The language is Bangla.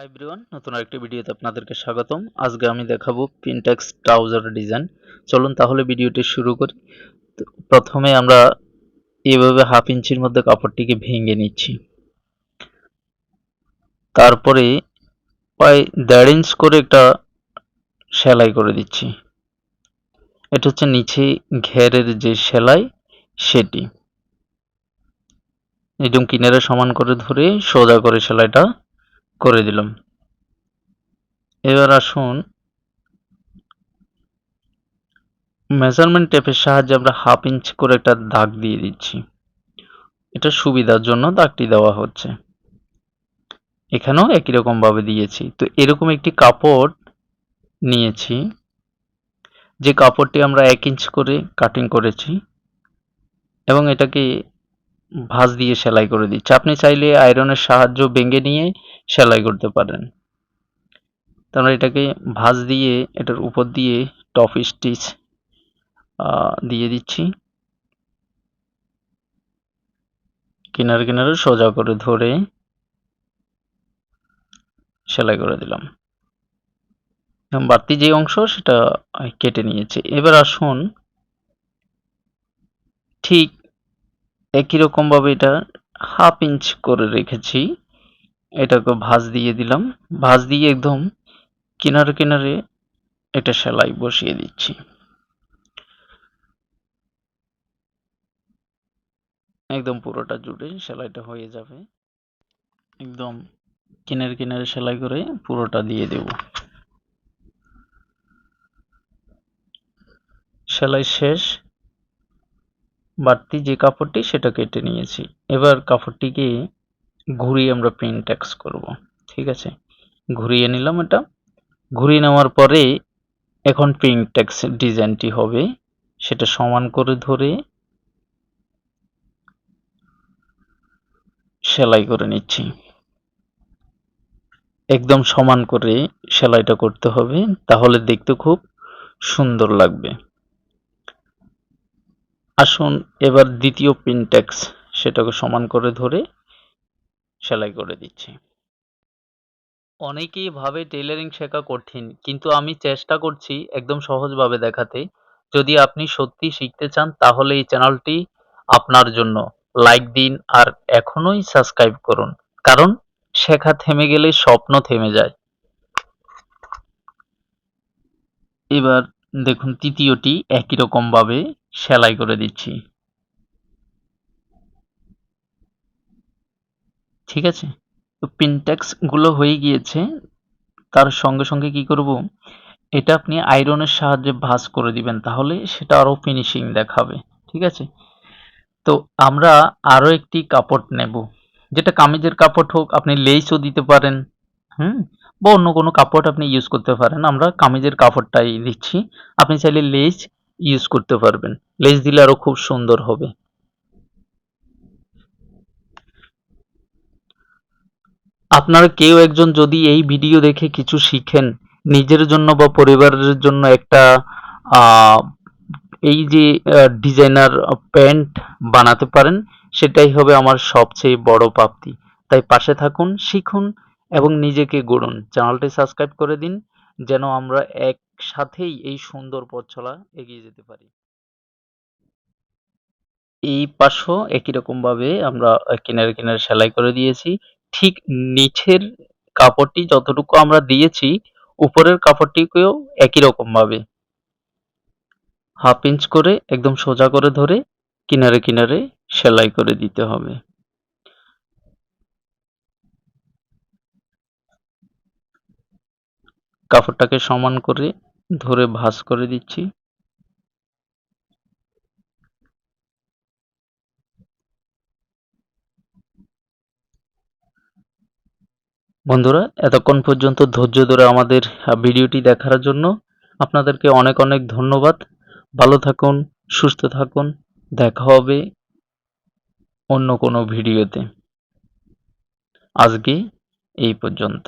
হাই নতুন আরেকটি ভিডিওতে আপনাদেরকে স্বাগতম। আজকে আমি দেখাবো পিনটেক্স ট্রাউজার ডিজাইন চলুন তাহলে ভিডিওটি শুরু করি। প্রথমে আমরা এভাবে হাফ ইঞ্চির মধ্যে কাপড়টিকে ভেঙে নিচ্ছি। তারপরে প্রায় দেড় ইঞ্চ করে একটা সেলাই করে দিচ্ছি। এটা হচ্ছে নিচে ঘেরের যে সেলাই, সেটি। একদম কিনারে সমান করে ধরে সোজা করে সেলাইটা করে দিলাম। এবার আসুন। মেজারমেন্ট টেপের সাহায্যে আমরা হাফ ইঞ্চ করে একটা দাগ দিয়ে দিচ্ছি। এটা সুবিধার জন্য দাগটি দেওয়া হচ্ছে। এখানেও একই রকম ভাবে দিয়েছি। তো এরকম একটি কাপড় নিয়েছি। যে কাপড়টি আমরা এক ইঞ্চ করে কাটিং করেছি এবং এটাকে ভাঁজ দিয়ে সেলাই করে দিচ্ছি। আপনি চাইলে আয়রনের সাহায্য ভেঙে নিয়ে সেলাই করতে পারেন। তারপরে এটাকে ভাঁজ দিয়ে, এটার উপর দিয়ে টপ স্টিচ দিয়ে দিচ্ছি। কিনারে কিনারে সোজা করে ধরে সেলাই করে দিলাম। বাড়তি যে অংশ সেটা কেটে নিয়েছে। এবার আসুন ঠিক একই রকম ভাবে এটা হাফ ইঞ্চ করে রেখেছি। এটাকে ভাঁজ দিয়ে দিলাম। ভাঁজ দিয়ে একদম কিনারে কিনারে এটা সেলাই বসিয়ে দিচ্ছি। একদম পুরোটা জুড়ে সেলাইটা হয়ে যাবে। একদম কিনারে কিনারে সেলাই করে পুরোটা দিয়ে দেব। সেলাই শেষ। বাড়তি যে কাপড়টি সেটা কেটে নিয়েছি। এবার কাপড়টিকে ঘুরিয়ে আমরা প্রিন্টেক্স করব, ঠিক আছে? ঘুরিয়ে নিলাম এটা। ঘুরিয়ে নেওয়ার পরে এখন প্রিন্টেক্স ডিজাইনটি হবে। সেটা সমান করে ধরে সেলাই করে নিচ্ছি। একদম সমান করে সেলাইটা করতে হবে, তাহলে দেখতে খুব সুন্দর লাগবে। আসুন, এবার দ্বিতীয় পিনটেক্স সেটাকে সমান করে ধরে সেলাই করে দিচ্ছি। অনেকেই ভাবে টেইলারিং শেখা কঠিন, কিন্তু আমি চেষ্টা করছি একদম সহজভাবে দেখাতে। যদি আপনি সত্যি শিখতে চান, তাহলে এই চ্যানেলটি আপনার জন্য। লাইক দিন আর এখনোই সাবস্ক্রাইব করুন, কারণ শেখা থেমে গেলে স্বপ্ন থেমে যায়। এবার দেখুন, তৃতীয়টি একই রকম ভাবে সেলাই করে দিচ্ছি। ঠিক আছে? তো গুলো হয়ে গিয়েছে। তার সঙ্গে সঙ্গে কি করব? এটা আপনি আয়রনের সাহায্যে ভাঁজ করে দিবেন, তাহলে সেটা আরও ফিনিশিং দেখাবে। ঠিক আছে? তো আমরা আরও একটি কাপড় নেব। যেটা কামিজের কাপড় হোক, আপনি লেসও দিতে পারেন, হুম? বা অন্য কোনো কাপড় আপনি ইউজ করতে পারেন। আমরা কামিজের কাপড়টাই দিচ্ছি। আপনি চাইলে লেস ইউজ করতে পারবেন। লেস দিলে আরও খুব সুন্দর হবে। আপনারা কেউ একজন যদি এই ভিডিও দেখে কিছু শিখেন, নিজের জন্য বা পরিবারের জন্য একটা এই যে ডিজাইনার প্যান্ট বানাতে পারেন, সেটাই হবে আমার সবচেয়ে বড় প্রাপ্তি। তাই পাশে থাকুন, শিখুন এবং নিজেকে গড়ুন। চ্যানেলটি সাবস্ক্রাইব করে দিন। যেন আমরা একসাথেই এই সুন্দর পথ চলা এগিয়ে যেতে পারি। এই পাশও একই রকম ভাবে আমরা কিনারে কিনারে সেলাই করে দিয়েছি। ঠিক নিচের কাপড়টি যতটুকু আমরা দিয়েছি, উপরের কাপড়টিকেও একই রকম ভাবে হাফ ইঞ্চ করে একদম সোজা করে ধরে কিনারে কিনারে সেলাই করে দিতে হবে। কাপড়টাকে সমান করে ধরে ভাঁজ করে দিচ্ছি। বন্ধুরা, এতক্ষণ পর্যন্ত ধৈর্য ধরে আমাদের ভিডিওটি দেখার জন্য আপনাদেরকে অনেক অনেক ধন্যবাদ। ভালো থাকুন, সুস্থ থাকুন, দেখা হবে অন্য কোনো ভিডিওতে। আজকে এই পর্যন্ত।